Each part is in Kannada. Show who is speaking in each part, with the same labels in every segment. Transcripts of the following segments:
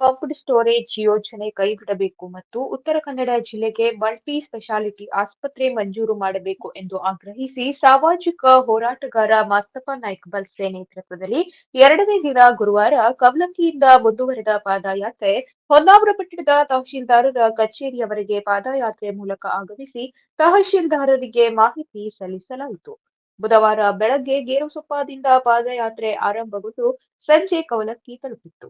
Speaker 1: ಪಂಪ್ಡ್ ಸ್ಟೋರೇಜ್ ಯೋಜನೆ ಕೈಬಿಡಬೇಕು ಮತ್ತು ಉತ್ತರ ಕನ್ನಡ ಜಿಲ್ಲೆಗೆ ಮಲ್ಟಿ ಸ್ಪೆಷಾಲಿಟಿ ಆಸ್ಪತ್ರೆ ಮಂಜೂರು ಮಾಡಬೇಕು ಎಂದು ಆಗ್ರಹಿಸಿ ಸಾಮಾಜಿಕ ಹೋರಾಟಗಾರ ಮಾಸ್ತಪ್ಪ ನಾಯ್ಕ ಬಲ್ಸೆ ನೇತೃತ್ವದಲ್ಲಿ ಎರಡನೇ ದಿನ ಗುರುವಾರ ಕವಲಕ್ಕಿಯಿಂದ ಮುಂದುವರೆದ ಪಾದಯಾತ್ರೆ. ಹೊನ್ನಾವರ ಪಟ್ಟಣದ ತಹಶೀಲ್ದಾರರ ಕಚೇರಿಯವರೆಗೆ ಪಾದಯಾತ್ರೆ ಮೂಲಕ ಆಗಮಿಸಿ ತಹಶೀಲ್ದಾರರಿಗೆ ಮಾಹಿತಿ ಸಲ್ಲಿಸಲಾಯಿತು. ಬುಧವಾರ ಬೆಳಗ್ಗೆ ಗೇರುಸೊಪ್ಪದಿಂದ ಪಾದಯಾತ್ರೆ ಆರಂಭಗೊಂಡು ಸಂಜೆ ಕವಲಕ್ಕಿ ತಲುಪಿತ್ತು.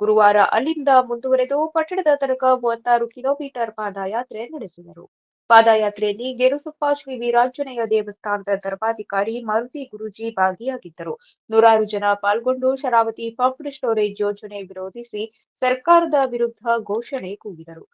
Speaker 1: ಗುರುವಾರ ಅಲ್ಲಿಂದ ಮುಂದುವರೆದು ಪಟ್ಟಣದ ತನಕ ಮೂವತ್ತಾರು ಕಿಲೋಮೀಟರ್ ಪಾದಯಾತ್ರೆ ನಡೆಸಿದರು. ಪಾದಯಾತ್ರೆಯಲ್ಲಿ ಗೇರುಸುಪ್ಪ ಶ್ರೀ ವೀರಾಂಜನೇಯ ದೇವಸ್ಥಾನದ ಧರ್ಮಾಧಿಕಾರಿ ಮಾರುತಿ ಗುರೂಜಿ ಭಾಗಿಯಾಗಿದ್ದರು. ನೂರಾರು ಜನ ಪಾಲ್ಗೊಂಡು ಶರಾವತಿ ಪಂಪ್ಡ್ ಸ್ಟೋರೇಜ್ ಯೋಜನೆ ವಿರೋಧಿಸಿ ಸರ್ಕಾರದ ವಿರುದ್ಧ ಘೋಷಣೆ ಕೂಗಿದರು.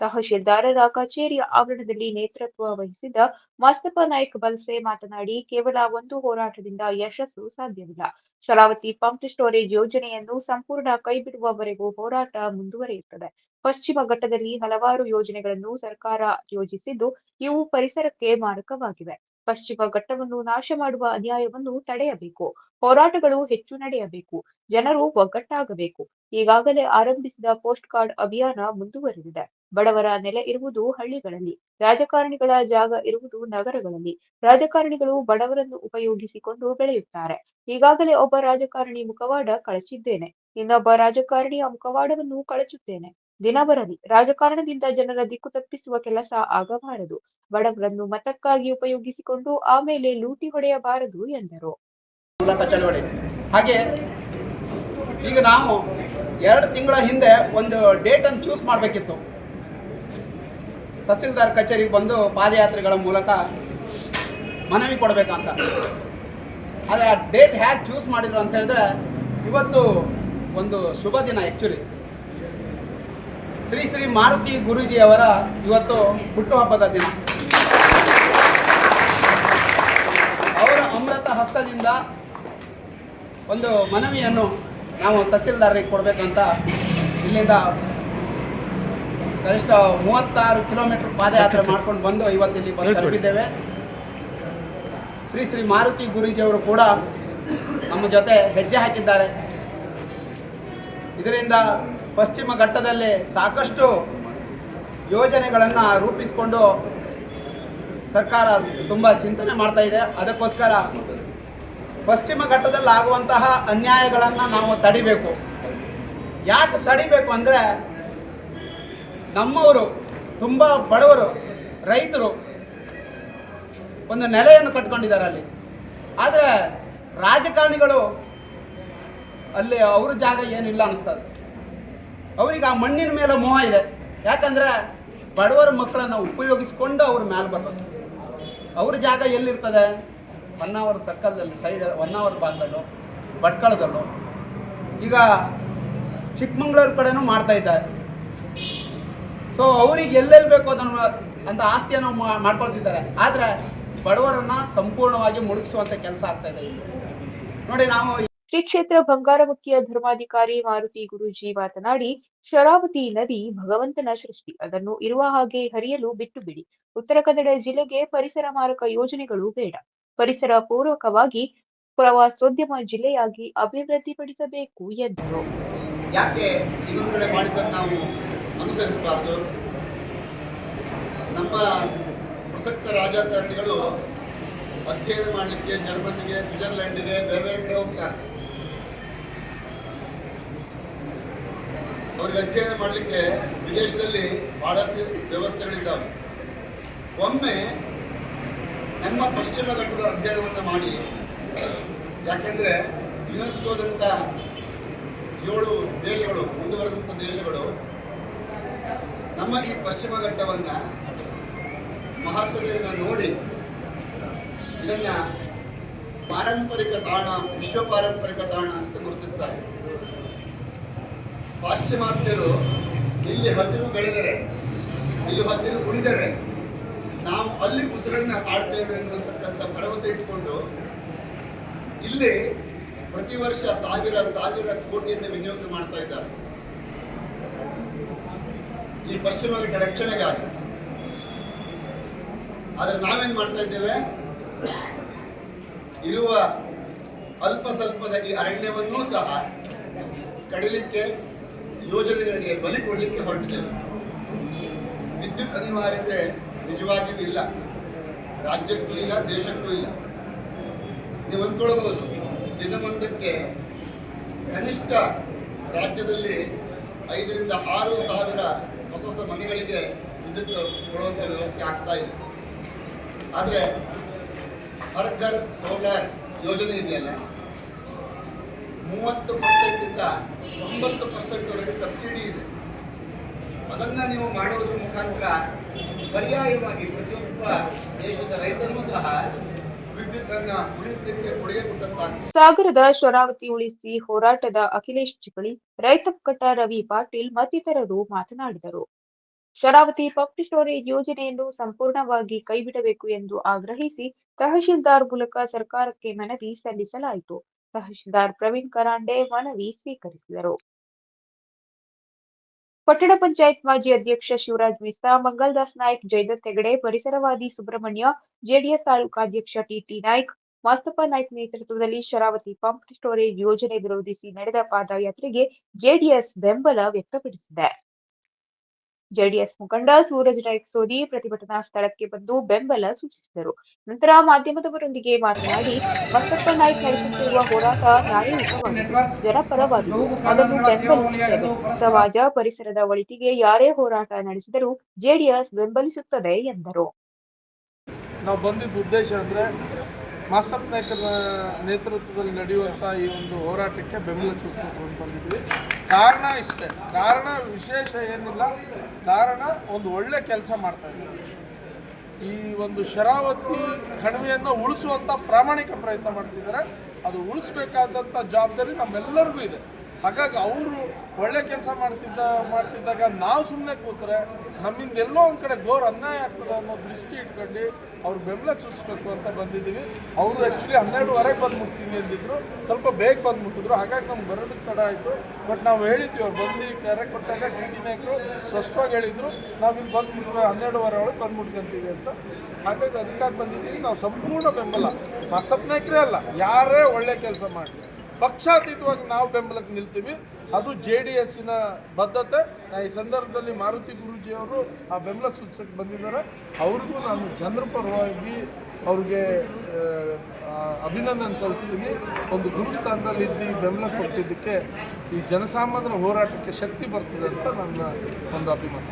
Speaker 1: ತಹಶೀಲ್ದಾರರ ಕಚೇರಿಯ ಆವರಣದಲ್ಲಿ ನೇತೃತ್ವ ವಹಿಸಿದ್ದ ಮಾಸ್ತಪ್ಪ ನಾಯ್ಕ್ ಬಲ್ಸೆ ಮಾತನಾಡಿ, ಕೇವಲ ಒಂದು ಹೋರಾಟದಿಂದ ಯಶಸ್ಸು ಸಾಧ್ಯವಿಲ್ಲ. ಶರಾವತಿ ಪಂಪ್ ಸ್ಟೋರೇಜ್ ಯೋಜನೆಯನ್ನು ಸಂಪೂರ್ಣ ಕೈಬಿಡುವವರೆಗೂ ಹೋರಾಟ ಮುಂದುವರಿಯುತ್ತದೆ. ಪಶ್ಚಿಮ ಘಟ್ಟದಲ್ಲಿ ಹಲವಾರು ಯೋಜನೆಗಳನ್ನು ಸರ್ಕಾರ ಯೋಜಿಸಿದ್ದು, ಇವು ಪರಿಸರಕ್ಕೆ ಮಾರಕವಾಗಿವೆ. ಪಶ್ಚಿಮ ಘಟ್ಟವನ್ನು ನಾಶ ಮಾಡುವ ಅನ್ಯಾಯವನ್ನು ತಡೆಯಬೇಕು. ಹೋರಾಟಗಳು ಹೆಚ್ಚು ನಡೆಯಬೇಕು. ಜನರು ಒಗ್ಗಟ್ಟಾಗಬೇಕು. ಈಗಾಗಲೇ ಆರಂಭಿಸಿದ ಪೋಸ್ಟ್ ಕಾರ್ಡ್ ಅಭಿಯಾನ ಮುಂದುವರೆದಿದೆ. ಬಡವರ ನೆಲೆ ಇರುವುದು ಹಳ್ಳಿಗಳಲ್ಲಿ. ರಾಜಕಾರಣಿಗಳ ಜಾಗ ಇರುವುದು ನಗರಗಳಲ್ಲಿ. ರಾಜಕಾರಣಿಗಳು ಬಡವರನ್ನು ಉಪಯೋಗಿಸಿಕೊಂಡು ಬೆಳೆಯುತ್ತಾರೆ. ಈಗಾಗಲೇ ಒಬ್ಬ ರಾಜಕಾರಣಿ ಮುಖವಾಡ ಕಳಚಿದ್ದೇನೆ. ಇನ್ನೊಬ್ಬ ರಾಜಕಾರಣಿಯ ಮುಖವಾಡವನ್ನು ಕಳಚುತ್ತೇನೆ. ದಿನ ಬರಲಿ. ರಾಜಕಾರಣದಿಂದ ಜನರ ದಿಕ್ಕು ತಪ್ಪಿಸುವ ಕೆಲಸ ಆಗಬಾರದು. ಬಡವರನ್ನು ಮತಕ್ಕಾಗಿ ಉಪಯೋಗಿಸಿಕೊಂಡು ಆಮೇಲೆ ಲೂಟಿ ಹೊಡೆಯಬಾರದು ಎಂದರು.
Speaker 2: ಹಾಗೆ ಈಗ ನಾವು ಎರಡು ತಿಂಗಳ ಹಿಂದೆ ಒಂದು ಡೇಟ್ ಅನ್ನು ಚೂಸ್ ಮಾಡಬೇಕಿತ್ತು. ತಹಸೀಲ್ದಾರ್ ಕಚೇರಿಗೆ ಬಂದು ಪಾದಯಾತ್ರೆಗಳ ಮೂಲಕ ಮನವಿ ಕೊಡಬೇಕಂತ. ಆದರೆ ಆ ಡೇಟ್ ಹೇಗೆ ಚೂಸ್ ಮಾಡಿದ್ರು ಅಂತ ಹೇಳಿದ್ರೆ, ಇವತ್ತು ಒಂದು ಶುಭ ದಿನ ಆ್ಯಕ್ಚುಲಿ ಶ್ರೀ ಶ್ರೀ ಮಾರುತಿ ಗುರೂಜಿಯವರ ಇವತ್ತು ಹುಟ್ಟುಹಬ್ಬದ ದಿನ. ಅವರ ಅಮೃತ ಹಸ್ತದಿಂದ ಒಂದು ಮನವಿಯನ್ನು ನಾವು ತಹಸೀಲ್ದಾರರಿಗೆ ಕೊಡಬೇಕಂತ ಇಲ್ಲಿಂದ ಕನಿಷ್ಠ ಮೂವತ್ತಾರು ಕಿಲೋಮೀಟರ್ ಪಾದಯಾತ್ರೆ ಮಾಡ್ಕೊಂಡು ಬಂದು ಇವತ್ತು ಇಲ್ಲಿ ಬಂದಿದ್ದೇವೆ ಶ್ರೀ ಶ್ರೀ ಮಾರುತಿ ಗುರೂಜಿಯವರು ಕೂಡ ನಮ್ಮ ಜೊತೆ ಹೆಜ್ಜೆ ಹಾಕಿದ್ದಾರೆ. ಇದರಿಂದ ಪಶ್ಚಿಮ ಘಟ್ಟದಲ್ಲಿ ಸಾಕಷ್ಟು ಯೋಜನೆಗಳನ್ನು ರೂಪಿಸಿಕೊಂಡು ಸರ್ಕಾರ ತುಂಬ ಚಿಂತನೆ ಮಾಡ್ತಾ ಇದೆ. ಅದಕ್ಕೋಸ್ಕರ ಪಶ್ಚಿಮ ಘಟ್ಟದಲ್ಲಿ ಆಗುವಂತಹ ಅನ್ಯಾಯಗಳನ್ನು ನಾವು ತಡಿಬೇಕು. ಯಾಕೆ ತಡಿಬೇಕು ಅಂದರೆ ನಮ್ಮವರು ತುಂಬ ಬಡವರು, ರೈತರು ಒಂದು ನೆಲೆಯನ್ನು ಕಟ್ಕೊಂಡಿದ್ದಾರೆ ಅಲ್ಲಿ. ಆದರೆ ರಾಜಕಾರಣಿಗಳು ಅಲ್ಲಿ ಅವ್ರ ಜಾಗ ಏನಿಲ್ಲ ಅನ್ನಿಸ್ತದೆ ಅವ್ರಿಗೆ ಆ ಮಣ್ಣಿನ ಮೇಲೆ ಮೋಹ ಇದೆ. ಯಾಕಂದರೆ ಬಡವರ ಮಕ್ಕಳನ್ನು ಉಪಯೋಗಿಸ್ಕೊಂಡು ಅವ್ರ ಮೇಲೆ ಬರ್ತದೆ ಅವ್ರ ಜಾಗ ಎಲ್ಲಿರ್ತದೆ? ಹೊನ್ನಾವರ ಸರ್ಕಲ್ದಲ್ಲಿ, ಸೈಡ್ ಒನ್ ಅವರ್ ಭಾಗದಲ್ಲೋ, ಭಟ್ಕಳದಲ್ಲೂ. ಈಗ ಚಿಕ್ಕಮಂಗ್ಳೂರು ಕಡೆನೂ ಮಾಡ್ತಾ ಇದ್ದಾರೆ. ಸೊ ಅವ್ರಿಗೆ ಎಲ್ಲೆಲ್ಲಿ ಬೇಕು ಅದನ್ನು ಅಂತ ಆಸ್ತಿಯನ್ನು ಮಾಡ್ಕೊಳ್ತಿದ್ದಾರೆ. ಆದರೆ ಬಡವರನ್ನ ಸಂಪೂರ್ಣವಾಗಿ ಮುಳುಗಿಸುವಂಥ ಕೆಲಸ ಆಗ್ತಾ ಇದೆ ಇಲ್ಲಿ. ನೋಡಿ, ನಾವು
Speaker 1: ಶ್ರೀ ಕ್ಷೇತ್ರ ಬಂಗಾರಮುಖಿಯ ಧರ್ಮಾಧಿಕಾರಿ ಮಾರುತಿ ಗುರೂಜಿ ಮಾತನಾಡಿ, ಶರಾವತಿ ನದಿ ಭಗವಂತನ ಸೃಷ್ಟಿ. ಅದನ್ನು ಇರುವ ಹಾಗೆ ಹರಿಯಲು ಬಿಟ್ಟು ಬಿಡಿ ಉತ್ತರ ಕನ್ನಡ ಜಿಲ್ಲೆಗೆ ಪರಿಸರ ಮಾರಕ ಯೋಜನೆಗಳು ಬೇಡ. ಪರಿಸರ ಪೂರ್ವಕವಾಗಿ ಪ್ರವಾಸೋದ್ಯಮ ಜಿಲ್ಲೆಯಾಗಿ ಅಭಿವೃದ್ಧಿಪಡಿಸಬೇಕು ಎಂದರು.
Speaker 3: ಯಾಕೆ ಇನ್ನೊಂದು ಕಡೆ ಮಾಡಿದ್ದನ್ನು ನಾವು ಅನುಸರಿಸಬಾರದು? ನಮ್ಮ ಪ್ರಸಕ್ತ ರಾಜಕಾರಣಿಗಳು ಅಧ್ಯಯನ ಮಾಡಲಿಕ್ಕೆ, ಜರ್ಮನಿಗೆ ಸ್ವಿಟ್ಜರ್ಲೆಂಡಿಗೆ ಬೇರೆ ಬೇರೆ ಕಡೆ ಹೋಗ್ತಾರೆ. ಅವ್ರಿಗೆ ಅಧ್ಯಯನ ಮಾಡಲಿಕ್ಕೆ ವಿದೇಶದಲ್ಲಿ ಬಹಳಷ್ಟು ವ್ಯವಸ್ಥೆಗಳಿದ್ದಾವೆ. ಒಮ್ಮೆ ನಮ್ಮ ಪಶ್ಚಿಮ ಘಟ್ಟದ ಅಧ್ಯಯನವನ್ನು ಮಾಡಿ, ಯಾಕೆಂದರೆ ಯುನೆಸ್ಕೋದಂಥ ಏಳು ದೇಶಗಳು ಮುಂದುವರೆದಂಥ ದೇಶಗಳು, ನಮ್ಮ ಈ ಪಶ್ಚಿಮ ಘಟ್ಟವನ್ನು ಮಹತ್ವದಿಂದ ನೋಡಿ, ಇದನ್ನು ಪಾರಂಪರಿಕ ತಾಣ ವಿಶ್ವ ಪಾರಂಪರಿಕ ತಾಣ ಅಂತ ಗುರುತಿಸ್ತಾರೆ. ಪಾಶ್ಚಿಮಾತ್ಯರು ಇಲ್ಲಿ ಹಸಿರು ಬೆಳೆದರೆ, ಇಲ್ಲಿ ಹಸಿರು ಉಳಿದರೆ ನಾವು ಅಲ್ಲಿ ಉಸಿರನ್ನು ಆಡ್ತೇವೆ ಎನ್ನುವಂತಕ್ಕಂಥ ಭರವಸೆ ಇಟ್ಕೊಂಡು ಇಲ್ಲಿ ಪ್ರತಿ ವರ್ಷ ಸಾವಿರ ಸಾವಿರ ಕೋಟಿಯಿಂದ ವಿನಿಯೋಗ ಮಾಡ್ತಾ ಇದ್ದಾರೆ. ಈ ಪಶ್ಚಿಮ ಘಟ್ಟ ರಕ್ಷಣೆಗಾಗಿ. ಆದರೆ ನಾವೇನ್ ಮಾಡ್ತಾ ಇದ್ದೇವೆ? ಇರುವ ಅಲ್ಪ ಸ್ವಲ್ಪದ ಈ ಅರಣ್ಯವನ್ನೂ ಸಹ ಕಡಿಲಿಕ್ಕೆ ಯೋಜನೆಗಳಿಗೆ ಬಲಿ ಕೊಡಲಿಕ್ಕೆ ಹೊರಟಿದ್ದೇವೆ ವಿದ್ಯುತ್ ಅನಿವಾರ್ಯತೆ ನಿಜವಾಗಿಯೂ ಇಲ್ಲ. ರಾಜ್ಯಕ್ಕೂ ಇಲ್ಲ, ದೇಶಕ್ಕೂ ಇಲ್ಲ. ನೀವು ಅಂದ್ಕೊಳ್ಬಹುದು ದಿನಮೊಂದಕ್ಕೆ ಕನಿಷ್ಠ ರಾಜ್ಯದಲ್ಲಿ ಐದರಿಂದ ಆರು ಸಾವಿರ ಹೊಸ ಹೊಸ ಮನೆಗಳಿಗೆ ವಿದ್ಯುತ್ ಕೊಡುವಂಥ ವ್ಯವಸ್ಥೆ ಆಗ್ತಾ ಇದೆ. ಆದರೆ ಹರ್ ಘರ್ ಸೋಲಾರ್ ಯೋಜನೆ ಇದೆಯಲ್ಲ ಮೂವತ್ತು ಪರ್ಸೆಂಟಿಂದ ತೊಂಬತ್ತು ಪರ್ಸೆಂಟ್ವರೆಗೆ ಸಬ್ಸಿಡಿ ಇದೆ. ಅದನ್ನ ನೀವು ಮಾಡುವುದರ ಮುಖಾಂತರ ಪರ್ಯಾಯವಾಗಿ ಪ್ರತಿಯೊಬ್ಬ ದೇಶದ ರೈತನೂ ಸಹ
Speaker 1: ಸಾಗರದ ಶರಾವತಿ ಉಳಿಸಿ ಹೋರಾಟದ ಅಖಿಲೇಶ್ ಚಿಕಳಿ ರೈತ ಮುಖಂಡ ರವಿ ಪಾಟೀಲ್ ಮತ್ತಿತರರು ಮಾತನಾಡಿದರು. ಶರಾವತಿ ಪಂಪ್ ಸ್ಟೋರೇಜ್ ಯೋಜನೆಯನ್ನು ಸಂಪೂರ್ಣವಾಗಿ ಕೈಬಿಡಬೇಕು ಎಂದು ಆಗ್ರಹಿಸಿ ತಹಶೀಲ್ದಾರ್ ಮೂಲಕ ಸರ್ಕಾರಕ್ಕೆ ಮನವಿ ಸಲ್ಲಿಸಲಾಯಿತು. ತಹಶೀಲ್ದಾರ್ ಪ್ರವೀಣ್ ಕರಾಂಡೆ ಮನವಿ ಸ್ವೀಕರಿಸಿದರು. ಪಟ್ಟಣ ಪಂಚಾಯತ್ ಮಾಜಿ ಅಧ್ಯಕ್ಷ ಶಿವರಾಜ್ ಮಿಸ್ತಾ ಮಂಗಲ್ದಾಸ್ ನಾಯ್ಕ್, ಜಯದತ್ ಹೆಗಡೆ, ಪರಿಸರವಾದಿ ಸುಬ್ರಹ್ಮಣ್ಯ, ಜೆಡಿಎಸ್ ತಾಲೂಕಾಧ್ಯಕ್ಷ ಟಿಟಿ ನಾಯ್ಕ್ ಮಾಸ್ತಪ್ಪ ನಾಯ್ಕ್ ನೇತೃತ್ವದಲ್ಲಿ ಶರಾವತಿ ಪಂಪ್ ಸ್ಟೋರೇಜ್ ಯೋಜನೆ ವಿರೋಧಿಸಿ ನಡೆದ ಪಾದಯಾತ್ರೆಗೆ ಜೆಡಿಎಸ್ ಬೆಂಬಲ ವ್ಯಕ್ತಪಡಿಸಿದೆ. ಜೆಡಿಎಸ್ ಮುಖಂಡ ಸೂರಜ್ ನಾಯ್ಕ್ ಸೋದಿ ಪ್ರತಿಭಟನಾ ಸ್ಥಳಕ್ಕೆ ಬಂದು ಬೆಂಬಲ ಸೂಚಿಸಿದರು. ನಂತರ ಮಾಧ್ಯಮದವರೊಂದಿಗೆ ಮಾತನಾಡಿ ಬಸಪ್ಪ ನಾಯ್ಕ್ ನಡೆಸುತ್ತಿರುವ ಹೋರಾಟ ನ್ಯಾಯಯುತವಾಗಿದೆ ಜನಪರವಾಗಿದೆ ಅದನ್ನು ಬೆಂಬಲಿಸುತ್ತೇವೆ ಸಮಾಜ ಪರಿಸರದ ಒಳಿತಿಗೆ ಯಾರೇ ಹೋರಾಟ ನಡೆಸಿದರೂ ಜೆಡಿಎಸ್ ಬೆಂಬಲಿಸುತ್ತದೆ ಎಂದರು.
Speaker 4: ನಾವು ಬಂದಿದ್ದ ಉದ್ದೇಶ ಅಂದರೆ ಮಾಸಪ್ ನಾಯಕರ ನೇತೃತ್ವದಲ್ಲಿ ನಡೆಯುವಂಥ ಈ ಒಂದು ಹೋರಾಟಕ್ಕೆ ಬೆಂಬಲ ಬಂದಿದ್ವಿ. ಕಾರಣ ಇಷ್ಟೇ. ಕಾರಣ ವಿಶೇಷ ಏನಿಲ್ಲ. ಕಾರಣ ಒಂದು ಒಳ್ಳೆ ಕೆಲಸ ಮಾಡ್ತಾ ಇದ್ದಾರೆ. ಈ ಒಂದು ಶರಾವತಿ ಕಣಿವೆಯನ್ನು ಉಳಿಸುವಂಥ ಪ್ರಾಮಾಣಿಕ ಪ್ರಯತ್ನ ಮಾಡ್ತಿದ್ದಾರೆ. ಅದು ಉಳಿಸ್ಬೇಕಾದಂಥ ಜವಾಬ್ದಾರಿ ನಮ್ಮೆಲ್ಲರಿಗೂ ಇದೆ. ಹಾಗಾಗಿ ಅವರು ಒಳ್ಳೆ ಕೆಲಸ ಮಾಡ್ತಿದ್ದ, ಮಾಡ್ತಿದ್ದಾಗ ನಾವು ಸುಮ್ಮನೆ ಕೂತ್ರೆ ನಮ್ಮಿಂದ ಎಲ್ಲೋ ಒಂದು ಕಡೆ ಗೋರ್ ಅನ್ಯಾಯ ಆಗ್ತದೆ ಅನ್ನೋ ದೃಷ್ಟಿ ಇಟ್ಕೊಂಡು ಅವ್ರು ಬೆಂಬಲ ಚೂಸ್ಬೇಕು ಅಂತ ಬಂದಿದ್ದೀವಿ. ಅವರು ಆ್ಯಕ್ಚುಲಿ ಹನ್ನೆರಡುವರೆಗೆ ಬಂದ್ಬಿಡ್ತೀವಿ ಅಂದಿದ್ರು. ಸ್ವಲ್ಪ ಬೇಗ ಬಂದ್ಬಿಟ್ಟಿದ್ರು. ಹಾಗಾಗಿ ನಮ್ಗೆ ಬರೋದಕ್ಕೆ ತಡ ಆಯಿತು. ಬಟ್ ನಾವು ಹೇಳಿದ್ವಿ, ಅವ್ರು ಬಂದು ಕರೆ ಕೊಟ್ಟಾಗ ಟಿ ಟಿ ನಾಯಕರು ಸ್ಪಷ್ಟವಾಗಿ ಹೇಳಿದ್ರು. ನಾವು ಇಲ್ಲಿ ಬಂದ್ಬಿಟ್ಟು ಹನ್ನೆರಡುವರೆ ಒಳಗೆ ಬಂದ್ಬಿಡ್ಕೊಂತೀವಿ ಅಂತ. ಹಾಗಾಗಿ ಅದಕ್ಕಾಗಿ ಬಂದಿದ್ದೀವಿ. ನಾವು ಸಂಪೂರ್ಣ ಬೆಂಬಲ. ನಮ್ಮ ಸಪ್ನೇಕರೆ ಅಲ್ಲ, ಯಾರೇ ಒಳ್ಳೆ ಕೆಲಸ ಮಾಡಲಿ. ಪಕ್ಷಾತೀತವಾಗಿ ನಾವು ಬೆಂಬಲಕ್ಕೆ ನಿಲ್ತೀವಿ. ಅದು ಜೆ ಡಿ ಎಸ್ಸಿನ ಬದ್ಧತೆ. ಈ ಸಂದರ್ಭದಲ್ಲಿ ಮಾರುತಿ ಗುರೂಜಿಯವರು ಆ ಬೆಂಬಲ ಸೂಚಿಸಕ್ಕೆ ಬಂದಿದ್ದಾರೆ. ಅವ್ರಿಗೂ ನಾನು ಜನರ ಪರವಾಗಿ ಅವ್ರಿಗೆ ಅಭಿನಂದನೆ ಸಲ್ಲಿಸ್ತೀನಿ. ಒಂದು ಗುರುಸ್ಥಾನದಲ್ಲಿ ಇದ್ದು ಈ ಬೆಂಬಲ ಕೊಟ್ಟಿದ್ದಕ್ಕೆ ಈ ಜನಸಾಮಾನ್ಯರ ಹೋರಾಟಕ್ಕೆ ಶಕ್ತಿ ಬರ್ತದೆ ಅಂತ ನನ್ನ ಒಂದು ಅಭಿಮತ